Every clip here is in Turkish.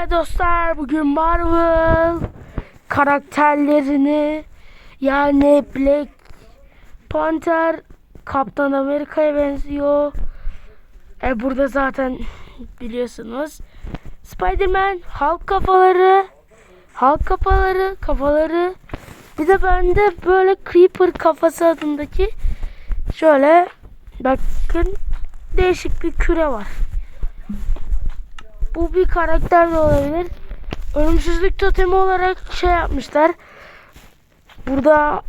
Evet dostlar bugün Marvel karakterlerini yani Black Panther Kaptan Amerika'ya benziyor. E burada zaten biliyorsunuz. Spider-Man Hulk kafaları Hulk kafaları kafaları bir de bende böyle Creeper kafası adındaki şöyle bakın değişik bir küre var. Bu bir karakter de olabilir. Ölümsüzlük totemi olarak şey yapmışlar. Burada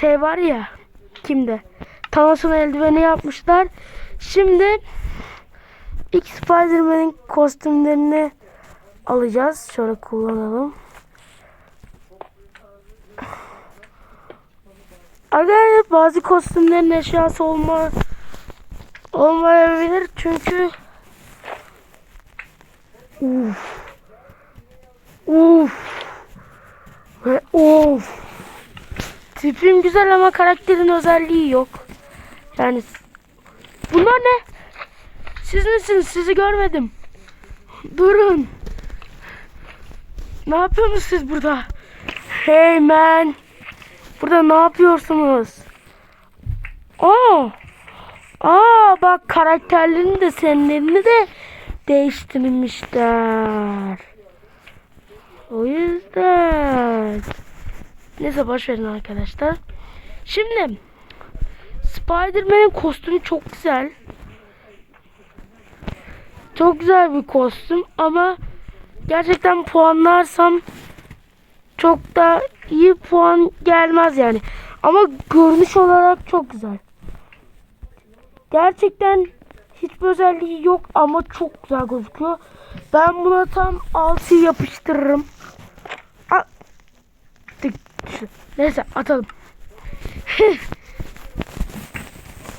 şey var ya kimde? Thanos'un eldiveni yapmışlar. Şimdi ilk Spider-Man'in kostümlerini alacağız. Şöyle kullanalım. Arkadaşlar bazı kostümlerin eşyası olma olmayabilir çünkü Uf. Uf. Ve of. Tipim güzel ama karakterin özelliği yok. Yani bunlar ne? Siz misiniz? Sizi görmedim. Durun. Ne yapıyorsunuz siz burada? Hey man. Burada ne yapıyorsunuz? Aa. Aa bak karakterlerini de senlerini de değiştirmişler. O yüzden. Neyse boş verin arkadaşlar. Şimdi Spider-Man'in kostümü çok güzel. Çok güzel bir kostüm ama gerçekten puanlarsam çok da iyi puan gelmez yani. Ama görünüş olarak çok güzel. Gerçekten hiçbir özelliği yok ama çok güzel gözüküyor. Ben buna tam 6 yapıştırırım. A Tık, şu. Neyse atalım.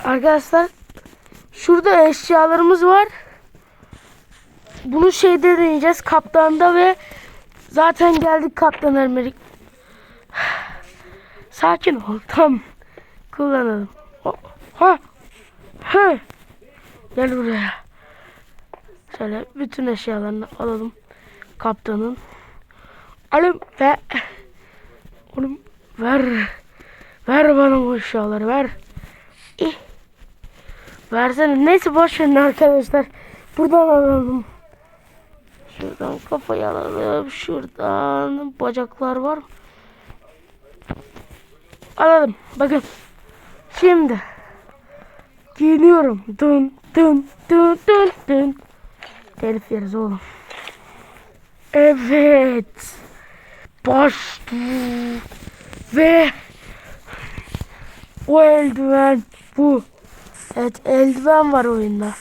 Arkadaşlar şurada eşyalarımız var. Bunu şeyde deneyeceğiz kaptanda ve zaten geldik kaptan Ermerik. Sakin ol tam kullanalım. Ha. Ha. Gel buraya. Şöyle bütün eşyalarını alalım. Kaptanın. Alım ve oğlum ver. Ver bana bu eşyaları ver. İh. Versene. Neyse boş verin arkadaşlar. Buradan alalım. Şuradan kafayı alalım. Şuradan bacaklar var. Alalım. Bakın. Şimdi giyiniyorum. Dın dın dın dın dın. Telif yeriz oğlum. Evet. Başlı. Ve o eldiven bu. Evet eldiven var oyunda.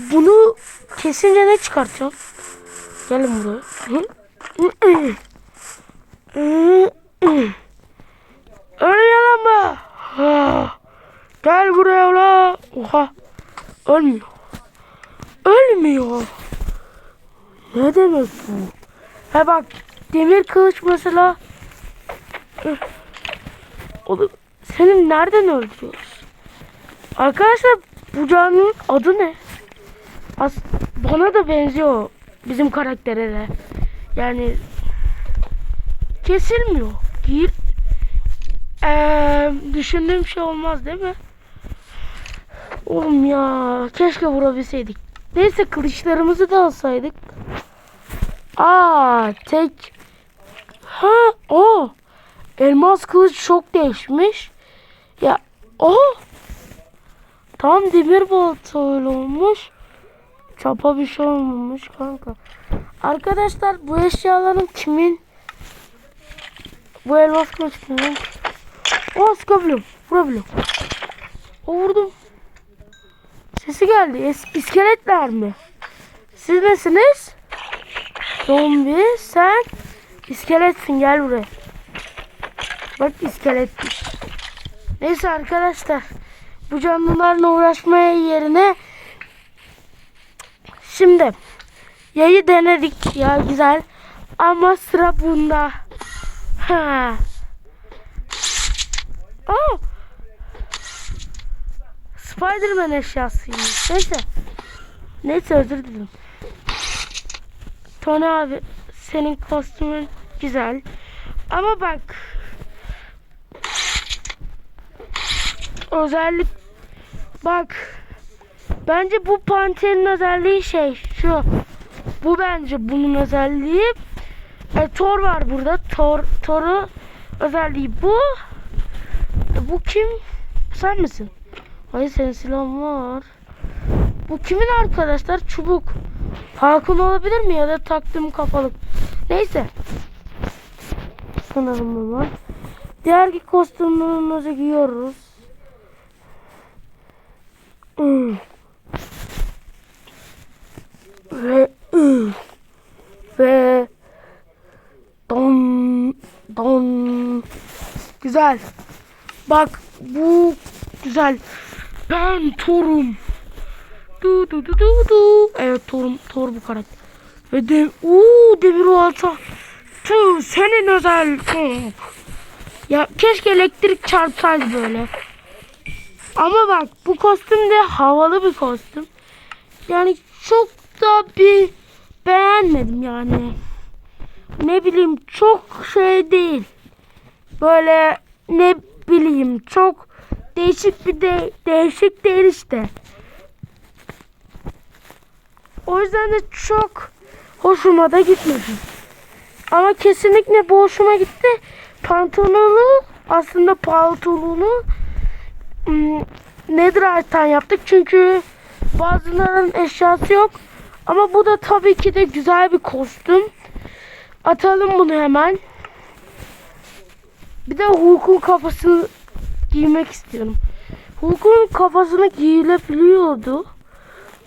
Bunu kesince ne çıkartacağım? Gelin buraya. Ölüyor ama. Gel buraya la. Oha. Ölmüyor. Ölmüyor. Ne demek bu? Ha bak demir kılıç mesela. Oğlum senin nereden öldürüyoruz? Arkadaşlar bu canlının adı ne? As bana da benziyor bizim karaktere de. Yani kesilmiyor. Gir ee, düşündüğüm şey olmaz değil mi? Oğlum ya keşke vurabilseydik. Neyse kılıçlarımızı da alsaydık. Aa tek. Ha o. Elmas kılıç çok değişmiş. Ya o. Tam demir balta öyle olmuş. Çapa bir şey olmamış kanka. Arkadaşlar bu eşyaların kimin? Bu elmas kılıç kimin? O sıkabiliyorum. Vurabiliyorum. O vurdum. Sesi geldi. Es iskeletler mi? Siz nesiniz? Zombi sen iskeletsin gel buraya. Bak iskeletmiş. Neyse arkadaşlar. Bu canlılarla uğraşmaya yerine şimdi yayı denedik ya güzel ama sıra bunda. Ha. Aa! Spiderman eşyasıymış. Neyse. Neyse özür dilerim. Tony abi senin kostümün güzel. Ama bak özellik bak bence bu panterin özelliği şey şu bu bence bunun özelliği e, Thor var burada Thor Thor'u özelliği bu E, bu kim sen misin hayır senin silahın var. Bu kimin arkadaşlar? Çubuk. Hakan olabilir mi? Ya da taktığım kafalık. Neyse. Sanırım var. Diğer ki kostümümüzü giyiyoruz. Ve ve don don. Güzel. Bak bu güzel ben Thor'um du du du du du. Evet Thor'um Thor bu karakter. Ve de uuu demir olsa tüh senin özel ya keşke elektrik çarpsaydı böyle. Ama bak bu kostüm de havalı bir kostüm. Yani çok da bir beğenmedim yani. Ne bileyim çok şey değil. Böyle ne bileyim çok değişik bir de değişik değil işte. O yüzden de çok hoşuma da gitmedi. Ama kesinlikle bu hoşuma gitti. Pantolonu aslında pantolonu hmm, Netherite'tan yaptık çünkü bazılarının eşyası yok. Ama bu da tabii ki de güzel bir kostüm. Atalım bunu hemen. Bir de Hulk'un kafasını giymek istiyorum. Hulk'un kafasını giyilebiliyordu.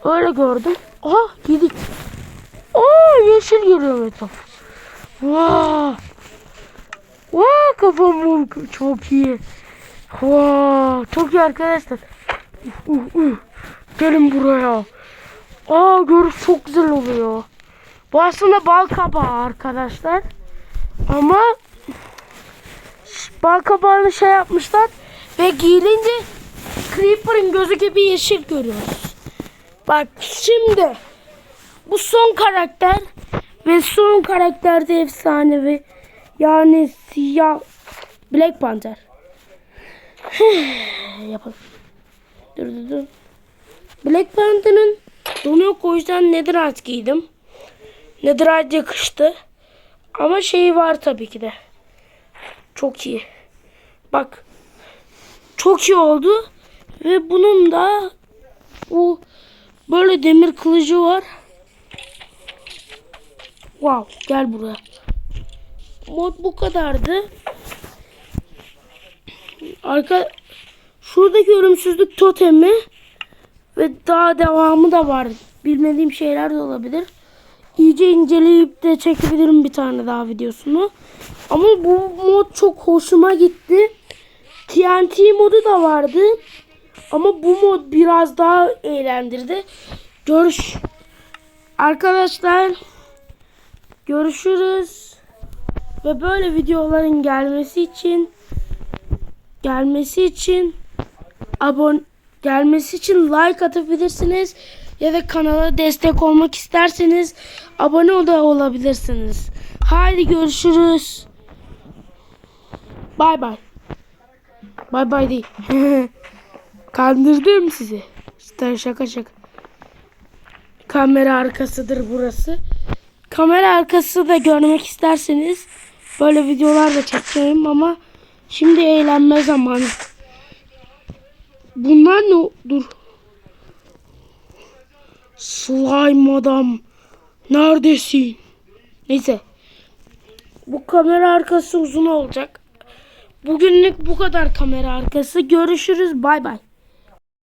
Öyle gördüm. Aha giydik. Aa yeşil görüyorum etraf. Vaa. Vaa kafam Hulk. Çok iyi. Vaa çok iyi arkadaşlar. Uh, uh, uh. Gelin buraya. Aa görüş çok güzel oluyor. Bu aslında bal kabağı arkadaşlar. Ama bal kabağını şey yapmışlar ve giyilince Creeper'ın gözü gibi yeşil görüyoruz. Bak şimdi bu son karakter ve son karakter de efsanevi. Yani siyah Black Panther. Yapalım. Dur dur dur. Black Panther'ın donu yok o yüzden Netherite giydim. Netherite yakıştı. Ama şeyi var tabii ki de. Çok iyi. Bak. Çok iyi oldu. Ve bunun da bu böyle demir kılıcı var. Wow gel buraya. Mod bu kadardı. Arka şuradaki ölümsüzlük totemi ve daha devamı da var. Bilmediğim şeyler de olabilir. İyice inceleyip de çekebilirim bir tane daha videosunu. Ama bu mod çok hoşuma gitti. TNT modu da vardı. Ama bu mod biraz daha eğlendirdi. Görüş. Arkadaşlar görüşürüz. Ve böyle videoların gelmesi için gelmesi için abone gelmesi için like atabilirsiniz ya da kanala destek olmak isterseniz abone da olabilirsiniz. Haydi görüşürüz. Bay bay. Bay bay değil. Kandırdım sizi. İşte şaka şaka. Kamera arkasıdır burası. Kamera arkası da görmek isterseniz böyle videolar da çekeceğim ama şimdi eğlenme zamanı. Bunlar ne? Dur. Slime adam. Neredesin? Neyse. Bu kamera arkası uzun olacak. Bugünlük bu kadar kamera arkası. Görüşürüz. Bay bay.